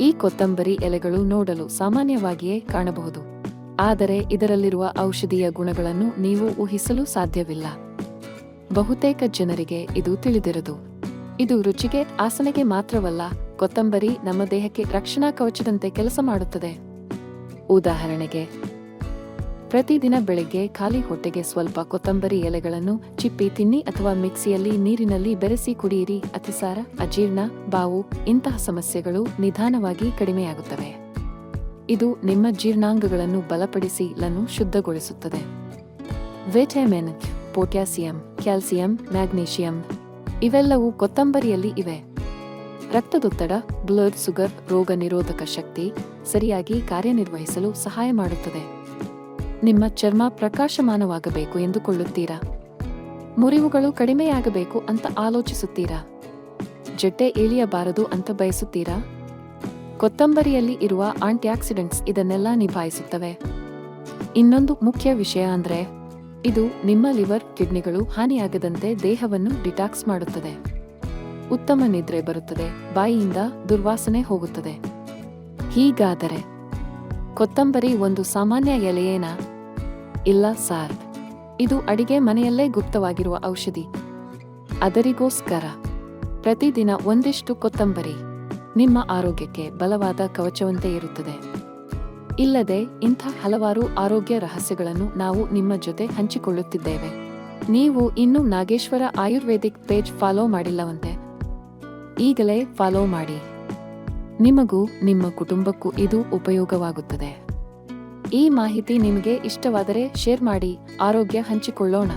ಈ ಕೊತ್ತಂಬರಿ ಎಲೆಗಳು ನೋಡಲು ಸಾಮಾನ್ಯವಾಗಿಯೇ ಕಾಣಬಹುದು. ಆದರೆ ಇದರಲ್ಲಿರುವ ಔಷಧೀಯ ಗುಣಗಳನ್ನು ನೀವು ಊಹಿಸಲು ಸಾಧ್ಯವಿಲ್ಲ. ಬಹುತೇಕ ಜನರಿಗೆ ಇದು ತಿಳಿದಿರದು. ಇದು ರುಚಿಗೆ, ಆಸನೆಗೆ ಮಾತ್ರವಲ್ಲ, ಕೊತ್ತಂಬರಿ ನಮ್ಮ ದೇಹಕ್ಕೆ ರಕ್ಷಣಾ ಕವಚದಂತೆ ಕೆಲಸ ಮಾಡುತ್ತದೆ. ಉದಾಹರಣೆಗೆ ಪ್ರತಿದಿನ ಬೆಳಗ್ಗೆ ಖಾಲಿ ಹೊಟ್ಟೆಗೆ ಸ್ವಲ್ಪ ಕೊತ್ತಂಬರಿ ಎಲೆಗಳನ್ನು ಚಿಪ್ಪಿ ತಿನ್ನಿ ಅಥವಾ ಮಿಕ್ಸಿಯಲ್ಲಿ ನೀರಿನಲ್ಲಿ ಬೆರೆಸಿ ಕುಡಿಯಿರಿ. ಅತಿಸಾರ, ಅಜೀರ್ಣ, ಬಾವು ಇಂತಹ ಸಮಸ್ಯೆಗಳು ನಿಧಾನವಾಗಿ ಕಡಿಮೆಯಾಗುತ್ತವೆ. ಇದು ನಿಮ್ಮ ಜೀರ್ಣಾಂಗಗಳನ್ನು ಬಲಪಡಿಸಿ ಲನ್ನು ಶುದ್ಧಗೊಳಿಸುತ್ತದೆ. ವಿಟಮಿನ್, ಪೊಟ್ಯಾಸಿಯಂ, ಕ್ಯಾಲ್ಸಿಯಂ, ಮ್ಯಾಗ್ನೀಷಿಯಂ ಇವೆಲ್ಲವೂ ಕೊತ್ತಂಬರಿಯಲ್ಲಿ ಇವೆ. ರಕ್ತದೊತ್ತಡ, ಬ್ಲಡ್ ಸುಗರ್ ರೋಗ ನಿರೋಧಕ ಶಕ್ತಿ ಸರಿಯಾಗಿ ಕಾರ್ಯನಿರ್ವಹಿಸಲು ಸಹಾಯ ಮಾಡುತ್ತದೆ. ನಿಮ್ಮ ಚರ್ಮ ಪ್ರಕಾಶಮಾನವಾಗಬೇಕು ಎಂದುಕೊಳ್ಳುತ್ತೀರಾ? ಮುರಿವುಗಳು ಕಡಿಮೆಯಾಗಬೇಕು ಅಂತ ಆಲೋಚಿಸುತ್ತೀರಾ? ಜಟ್ಟೆ ಇಳಿಯಬಾರದು ಅಂತ ಬಯಸುತ್ತೀರಾ? ಕೊತ್ತಂಬರಿಯಲ್ಲಿ ಇರುವ ಆಂಟಿಆಕ್ಸಿಡೆಂಟ್ಸ್ ಇದನ್ನೆಲ್ಲ ನಿಭಾಯಿಸುತ್ತವೆ. ಇನ್ನೊಂದು ಮುಖ್ಯ ವಿಷಯ ಅಂದರೆ, ಇದು ನಿಮ್ಮ ಲಿವರ್ ಕಿಡ್ನಿಗಳು ಹಾನಿಯಾಗದಂತೆ ದೇಹವನ್ನು ಡಿಟಾಕ್ಸ್ ಮಾಡುತ್ತದೆ. ಉತ್ತಮ ನಿದ್ರೆ ಬರುತ್ತದೆ, ಬಾಯಿಯಿಂದ ದುರ್ವಾಸನೆ ಹೋಗುತ್ತದೆ. ಹೀಗಾದರೆ, ಕೊತ್ತಂಬರಿ ಒಂದು ಸಾಮಾನ್ಯ ಎಲೆಯೇನಾ? ಇಲ್ಲ ಸಾರ್. ಇದು ಅಡಿಗೆ ಮನೆಯಲ್ಲೇ ಗುಪ್ತವಾಗಿರುವ ಔಷಧಿ. ಅದರಿಗೋಸ್ಕರ ಪ್ರತಿದಿನ ಒಂದಿಷ್ಟು ಕೊತ್ತಂಬರಿ ನಿಮ್ಮ ಆರೋಗ್ಯಕ್ಕೆ ಬಲವಾದ ಕವಚವಂತೆ ಇರುತ್ತದೆ. ಇಲ್ಲದೆ ಇಂಥ ಹಲವಾರು ಆರೋಗ್ಯ ರಹಸ್ಯಗಳನ್ನು ನಾವು ನಿಮ್ಮ ಜೊತೆ ಹಂಚಿಕೊಳ್ಳುತ್ತಿದ್ದೇವೆ. ನೀವು ಇನ್ನೂ ನಾಗೇಶ್ವರ ಆಯುರ್ವೇದಿಕ್ ಪೇಜ್ ಫಾಲೋ ಮಾಡಿಲ್ಲವಂತೆ. ಈಗಲೇ ಫಾಲೋ ಮಾಡಿ. ನಿಮಗೂ ನಿಮ್ಮ ಕುಟುಂಬಕ್ಕೂ ಇದು ಉಪಯೋಗವಾಗುತ್ತದೆ. ಈ ಮಾಹಿತಿ ನಿಮಗೆ ಇಷ್ಟವಾದರೆ ಶೇರ್ ಮಾಡಿ ಆರೋಗ್ಯ ಹಂಚಿಕೊಳ್ಳೋಣ.